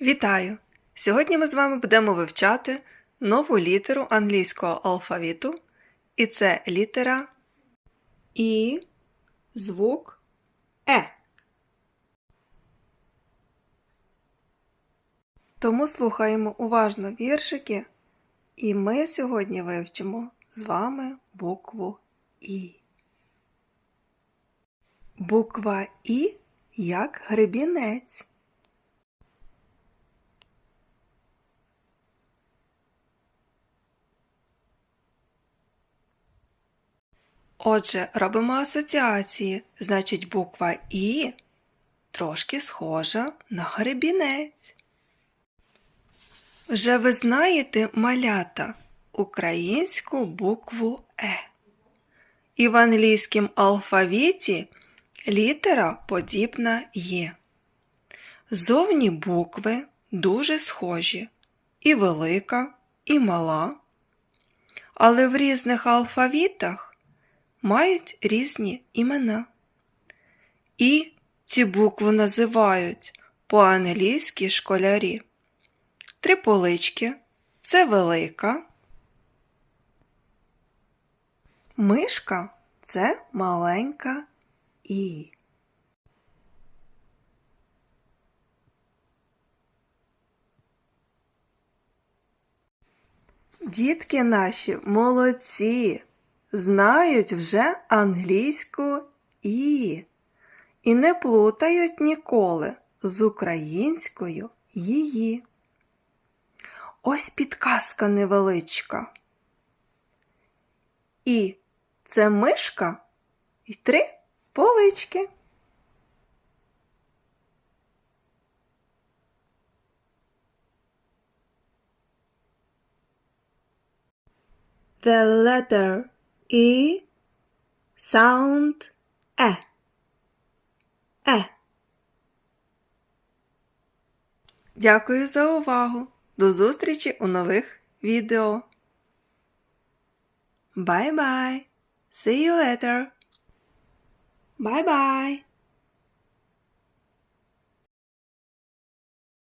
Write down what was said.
Вітаю! Сьогодні ми з вами будемо вивчати нову літеру англійського алфавіту, і це літера І, звук Е. Тому слухаємо уважно віршики, і ми сьогодні вивчимо з вами букву І. Буква І як гребінець. Отже, робимо асоціації. Значить, буква І трошки схожа на гребінець. Вже ви знаєте малята українську букву Е. І в англійському алфавіті літера подібна є. Зовні букви дуже схожі, і велика, і мала. Але в різних алфавітах мають різні імена. І ці букви називають по-англійськи школярі. Три полички це велика. Мишка це маленька і. Дітки наші молодці, знають вже англійську і і не плутають ніколи з українською її. Ось підказка невеличка. І це мишка і три полички. The letter E sound E. Е. Дякую за увагу. До зустрічі у нових відео. Bye bye. See you later. Bye bye.